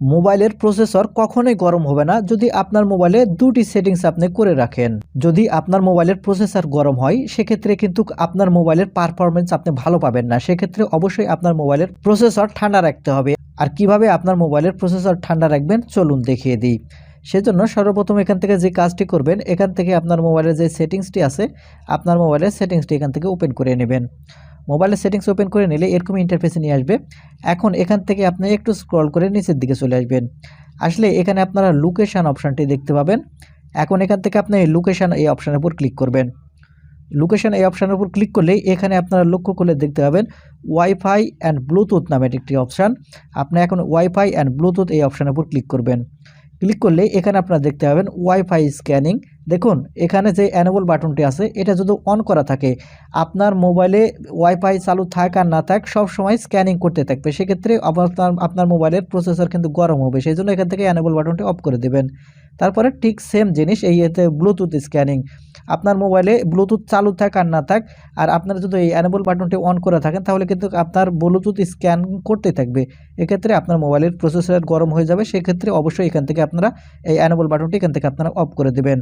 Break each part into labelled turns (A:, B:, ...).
A: মোবাইলের প্রসেসর কখনোই গরম হবে না যদি আপনার মোবাইলে দুটি সেটিংস আপনি করে রাখেন। যদি আপনার মোবাইলের প্রসেসর গরম হয়, সেক্ষেত্রে কিন্তু আপনার মোবাইলের পারফরমেন্স আপনি ভালো পাবেন না। সেক্ষেত্রে অবশ্যই আপনার মোবাইলের প্রসেসর ঠান্ডা রাখতে হবে। আর কীভাবে আপনার মোবাইলের প্রসেসর ঠান্ডা রাখবেন, চলুন দেখিয়ে দিই। সেজন্য সর্বপ্রথম এখান থেকে যে কাজটি করবেন, এখান থেকে আপনার মোবাইলের যে সেটিংসটি আছে, আপনার মোবাইলের সেটিংসটি এখান থেকে ওপেন করে নেবেন। মোবাইলের সেটিংস ওপেন করে নিলে এরকম ইন্টারফেসে নিয়ে আসবে। এখন এখান থেকে আপনি একটু স্ক্রল করে নিচের দিকে চলে আসবেন। আসলে এখানে আপনারা লোকেশান অপশানটি দেখতে পাবেন। এখন এখান থেকে আপনি লোকেশান এই অপশানের উপর ক্লিক করবেন। লোকেশান এই অপশানের উপর ক্লিক করলে এখানে আপনারা লক্ষ্য করলে দেখতে পাবেন ওয়াইফাই অ্যান্ড ব্লুটুথ নামের একটি অপশান। আপনি এখন ওয়াইফাই অ্যান্ড ব্লুটুথ এই অপশানের উপর ক্লিক করবেন। ক্লিক করলে এখানে আপনারা দেখতে পাবেন ওয়াইফাই স্ক্যানিং দেখুন, এখানে যে অ্যানেবল বাটনটি আছে, এটা যদি অন করা থাকে, আপনার মোবাইলে ওয়াইফাই চালু থাক আর না থাক, সব সময় স্ক্যানিং করতে থাকবে। সেক্ষেত্রে আপনার আপনার মোবাইলের প্রসেসর কিন্তু গরম হবে সেই জন্য এখান থেকে অ্যানেবল বাটনটি অফ করে দেবেন। তারপরে ঠিক সেম জিনিস, এই এতে ব্লুটুথ স্ক্যানিং আপনার মোবাইলে ব্লুটুথ চালু থাক আর না থাক, আর আপনার যদি এই অ্যানেবল বাটনটি অন করে থাকেন, তাহলে কিন্তু আপনার ব্লুটুথ স্ক্যান করতে থাকবে। এক্ষেত্রে আপনার মোবাইলের প্রসেসর গরম হয়ে যাবে, সেক্ষেত্রে অবশ্যই এখান থেকে আপনারা এই অ্যানেবল বাটনটি এখান থেকে আপনারা অফ করে দেবেন।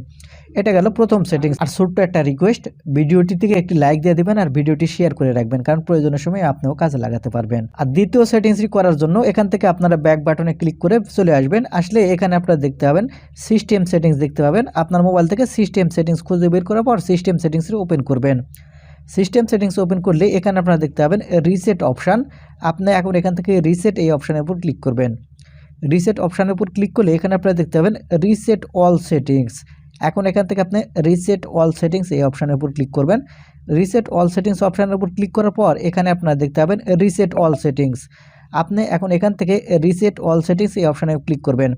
A: এটা গেল প্রথম সেটিংস আর ছোট্ট একটা রিকোয়েস্ট ভিডিওটি থেকে একটি লাইক দিয়ে দিবেন আর ভিডিওটি শেয়ার করে রাখবেন, কারণ প্রয়োজনের সময় আপনিও কাজে লাগাতে পারবেন। আর দ্বিতীয় সেটিংসটি করার জন্য এখান থেকে আপনারা ব্যাক বাটনে ক্লিক করে চলে আসবেন। আসলে এখানে আপনারা দেখতে পাবেন সিস্টেম সেটিংস দেখতে পাবেন। আপনার মোবাইল থেকে সিস্টেম সেটিংস খুঁজে বের করার পর সিস্টেম সেটিংসটি ওপেন করবেন। সিস্টেম সেটিংস ওপেন করলে এখানে আপনারা দেখতে পাবেন রিসেট অপশান আপনি এখন এখান থেকে রিসেট এই অপশানের উপর ক্লিক করবেন। রিসেট অপশানের উপর ক্লিক করলে এখানে আপনারা দেখতে পাবেন রিসেট অল সেটিংস এখন এখান থেকে আপনি রিসেট অল সেটিংস এই অপশানের উপর ক্লিক করবেন। রিসেট অল সেটিংস অপশানের উপর ক্লিক করার পর এখানে আপনারা দেখতে পাবেন রিসেট অল সেটিংস আপনি এখন এখান থেকে রিসেট অল সেটিংস এই অপশানে ক্লিক করবেন।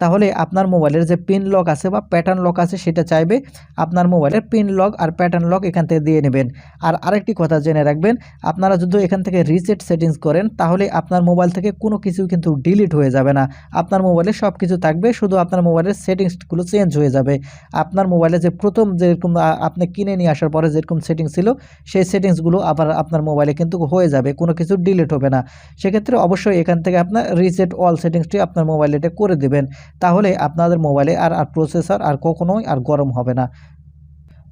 A: তাহলে আপনার মোবাইলের যে পিন লক আছে বা প্যাটার্ন লক আছে সেটা চাইবে আপনার মোবাইলের পিন লক আর প্যাটার্ন লক এখান থেকে দিয়ে নেবেন। আর আরেকটি কথা জেনে রাখবেন, আপনারা যদি এখান থেকে রিসেট সেটিংস করেন, তাহলে আপনার মোবাইল থেকে কোনো কিছু কিন্তু ডিলিট হয়ে যাবে না। আপনার মোবাইলে সব কিছু থাকবে, শুধু আপনার মোবাইলের সেটিংসগুলো চেঞ্জ হয়ে যাবে। আপনার মোবাইলে যে প্রথম যেরকম আপনি কিনে নিয়ে আসার পরে যেরকম সেটিংস ছিল, সেই সেটিংসগুলো আবার আপনার মোবাইলে কিন্তু হয়ে যাবে, কোনো কিছু ডিলিট হবে না। সেক্ষেত্রে অবশ্যই এখান থেকে আপনার রিসেট অল সেটিংসটি আপনার মোবাইলে করে দেবেন। তাহলে আপনাদের মোবাইলে আর আর প্রসেসর আর কখনোই আর গরম হবে না।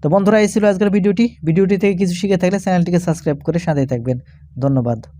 A: তো বন্ধুরা, এই ছিল আজকের ভিডিওটি। ভিডিওটি থেকে কিছু শিখে থাকলে চ্যানেলটিকে সাবস্ক্রাইব করে সাথেই থাকবেন। ধন্যবাদ।